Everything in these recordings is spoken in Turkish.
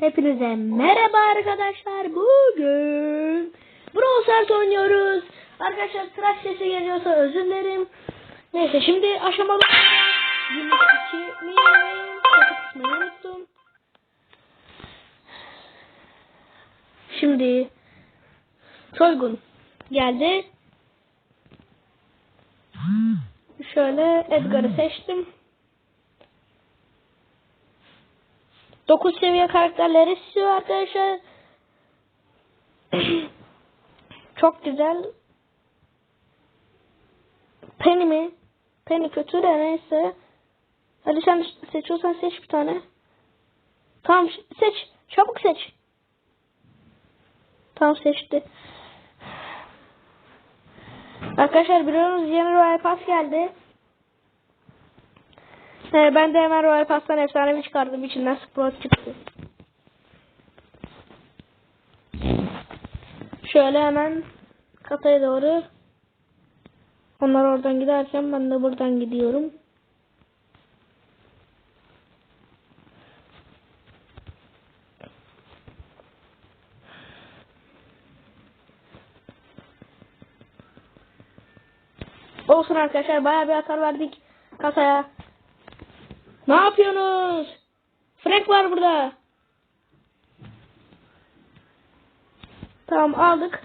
Hepinize merhaba arkadaşlar. Bugün Brawl Stars oynuyoruz. Arkadaşlar tıraş sesi geliyorsa özür dilerim. Neyse şimdi aşamalı 22 mi kısmını unuttum. Şimdi soygun geldi. Şöyle Edgar'ı seçtim. 9 seviye karakterleri istiyor arkadaşlar. Çok güzel. Penny mi? Penny kötü de neyse. Hadi sen seçiyorsan seç bir tane. Tamam seç. Çabuk seç. Tamam seçti. Arkadaşlar biliyorsunuz yeni Royal Pass geldi. He, ben de hemen Royal Pass'tan efsanevi çıkardım. İçinden Sprout çıktı. Şöyle hemen kataya doğru. Onlar oradan giderken ben de buradan gidiyorum. Olsun arkadaşlar bayağı bir atar verdik kasaya. Ne yapıyorsunuz? Frank var burada. Tamam aldık.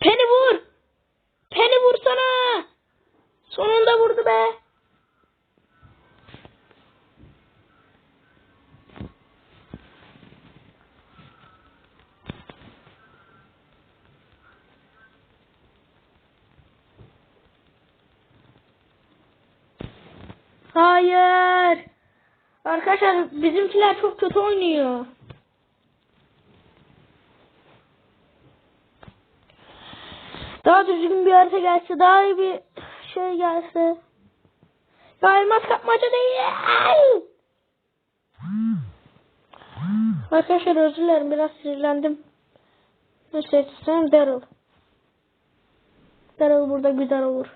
Penny vur. Penny vursana. Sonunda vurdu be. Hayır. Arkadaşlar bizimkiler çok kötü oynuyor. Daha düzgün bir harita gelse, daha iyi bir şey gelse. Ya elmas kapmaca değil. Arkadaşlar özür dilerim biraz sinirlendim. Ne seçsem Daryl. Daryl burada güzel olur.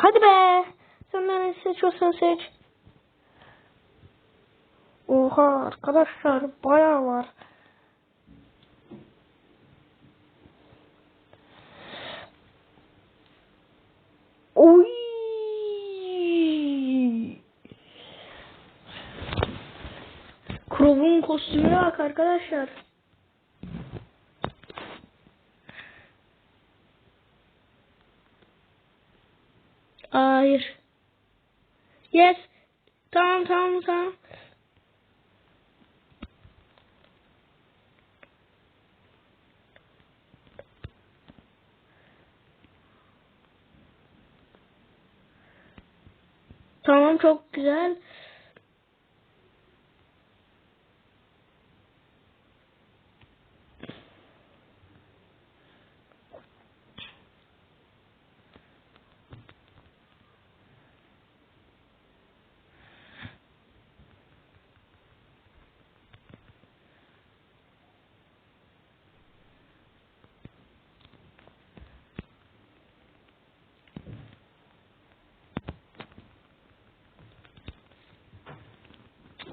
Hadi be. Sen ne seçiyorsan seç. Oha arkadaşlar bayağı var. Oy. Crow'un kostümüne bak arkadaşlar. Hayır. Yes. Tamam tamam tamam. Tamam çok güzel.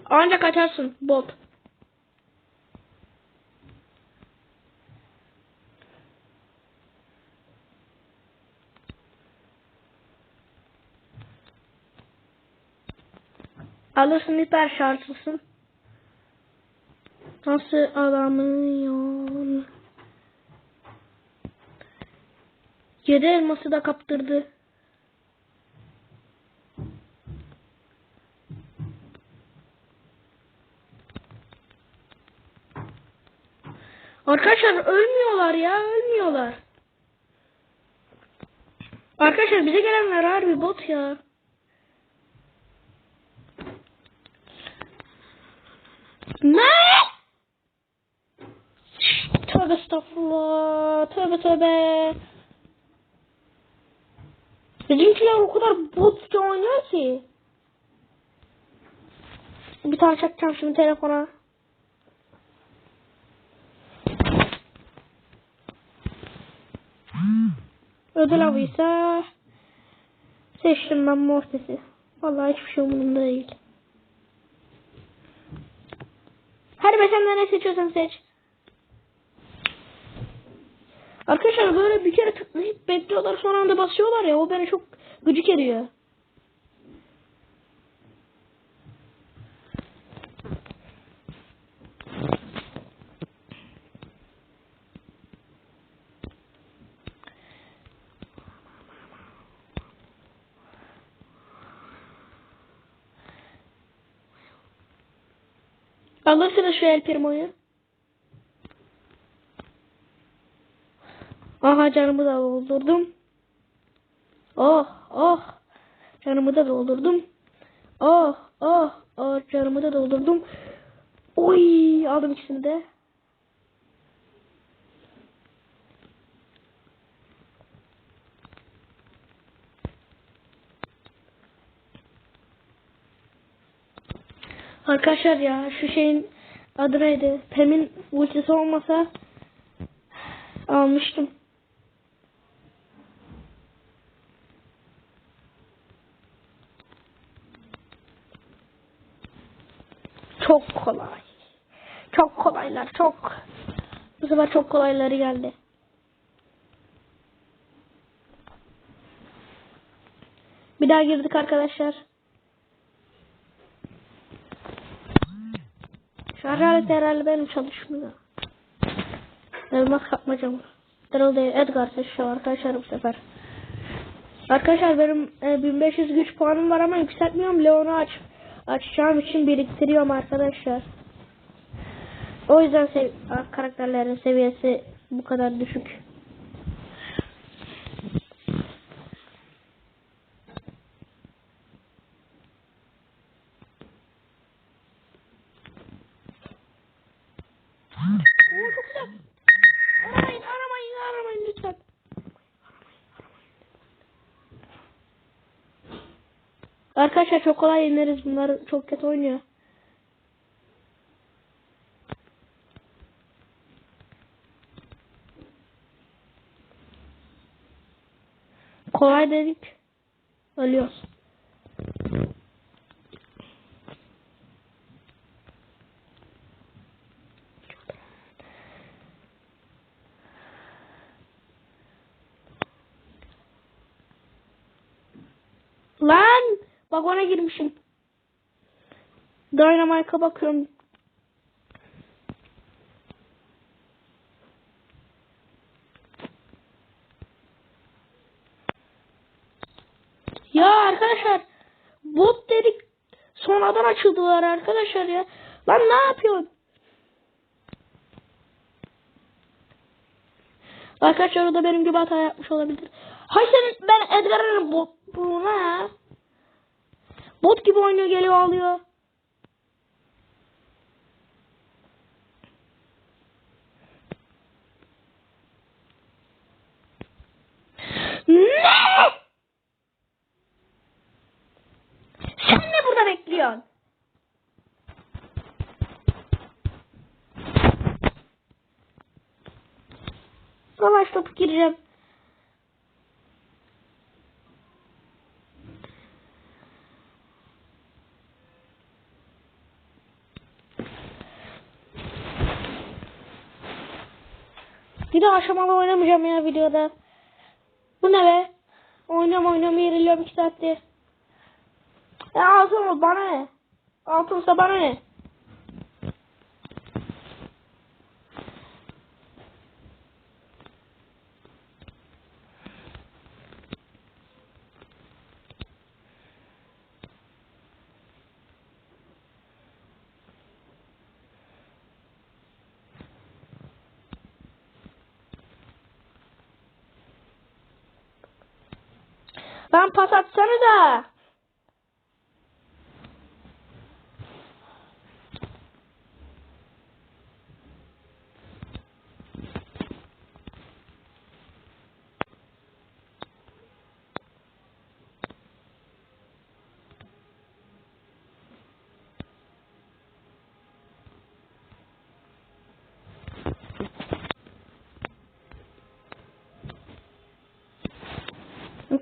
Ancak açarsın bot. Alırsın hiper şartlısın. Nasıl alamıyor? Yedi elması da kaptırdı. Arkadaşlar ölmüyorlar ya ölmüyorlar. Arkadaşlar bize gelenler harbi bot ya. Ne? Tövbe estağfurullah. Tövbe tövbe. Bizimkiler o kadar botça oynuyor ki. Bir tane çakacağım şimdi telefona. Ödül avıysa Seçtim ben Mortis'i. Vallahi hiçbir şey umurumda değil. Hadi be sen ne seçiyorsan seç. Arkadaşlar böyle bir kere tıklayıp bekliyorlar sonra anda basıyorlar ya o beni çok gıcık ediyor. Alırsınız şu El Primo'yu. Aha canımı da doldurdum. Oh oh. Canımı da doldurdum. Oh oh oh canımı da doldurdum. Oy aldım ikisini de. Arkadaşlar ya şu şeyin adı neydi? Pem'in ultisi olmasa almıştım. Çok kolay. Çok kolaylar çok. Bu sefer çok kolayları geldi. Bir daha girdik arkadaşlar. Aleti herhalde benim çalışmıyor. Elmas kapmacam. Daryl değil Edgar seçiyor arkadaşlar bu sefer. Arkadaşlar benim e, 1500 güç puanım var ama yükseltmiyorum. Leon'u aç açacağım için biriktiriyorum arkadaşlar. O yüzden sev karakterlerin seviyesi bu kadar düşük. Arkadaşlar çok kolay yeneriz. Bunlar çok kötü oynuyor. Kolay dedik. Ölüyoruz. Lan! Bak ona girmişim. Dynamite'a bakıyorum. Ya arkadaşlar bot dedik sonradan açıldılar arkadaşlar ya. Lan ne yapıyorsun? Arkadaşlar o da benim gibi hata yapmış olabilir. Hay sen ben Edgar'ın bot bu ne? Bot gibi oynuyor geliyor alıyor. Ne? Sen ne burada bekliyorsun? Savaş topu gireceğim. Bir daha aşamalı oynamayacağım ya videoda. Bu ne be? Oynam oynam yeriliyorum iki saattir. Ya altın bana ne? Altınsa bana ne? Lan pas atsanıza.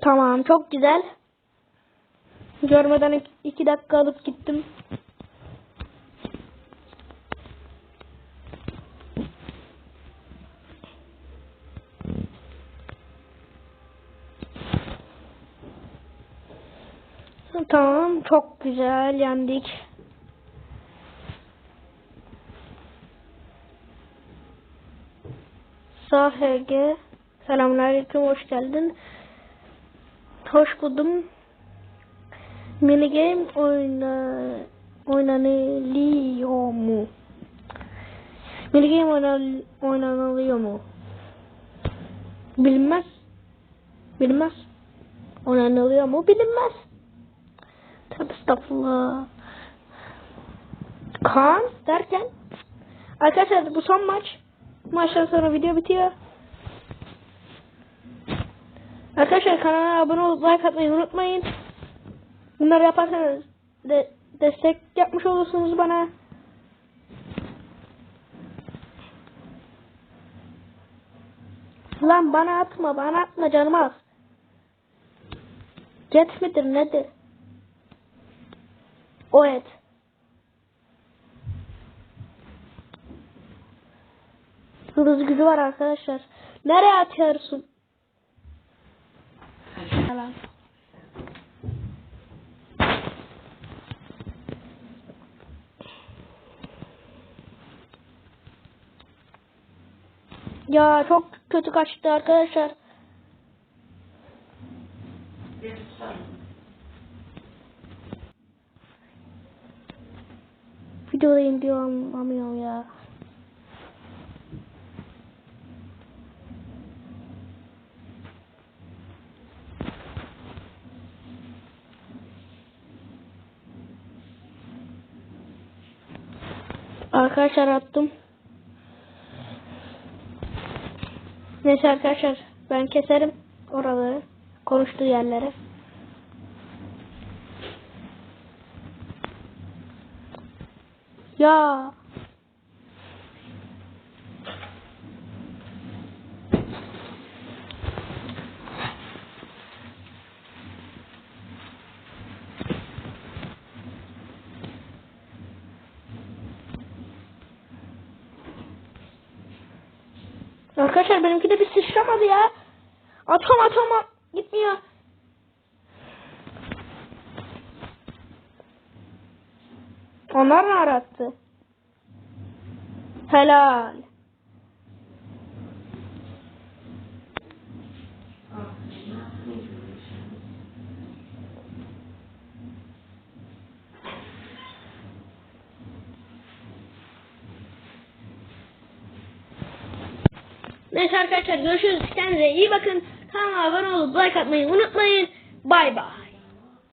Tamam çok güzel. Görmeden iki, dakika alıp gittim. Tamam çok güzel yendik. Sahege Selamünaleyküm hoş geldin. Hoş buldum. Mini game oyna oynanılıyor mu? Mini game oynan oynanılıyor mu? Bilinmez. Bilinmez. Oynanılıyor mu? Bilinmez. Tabi estağfurullah. Kaan derken Arkadaşlar bu son maç. Maçtan sonra video bitiyor. Arkadaşlar kanala abone olup like atmayı unutmayın. Bunları yaparsanız de destek yapmış olursunuz bana. Lan bana atma bana atma canım az. Jet midir nedir? O et. Hız gücü var arkadaşlar. Nereye atıyorsun? Ya çok kötü kaçtı arkadaşlar. Videodayım diyor anlamıyorum ya. Arkadaşlar attım. Neyse arkadaşlar ben keserim oraları konuştuğu yerleri. Ya Arkadaşlar benimki de bir sıçramadı ya. Atom atom at- gitmiyor. Onlar ne arattı? Helal. Neyse arkadaşlar görüşürüz. Kendinize iyi bakın. Kanalıma abone olup like atmayı unutmayın. Bay bay.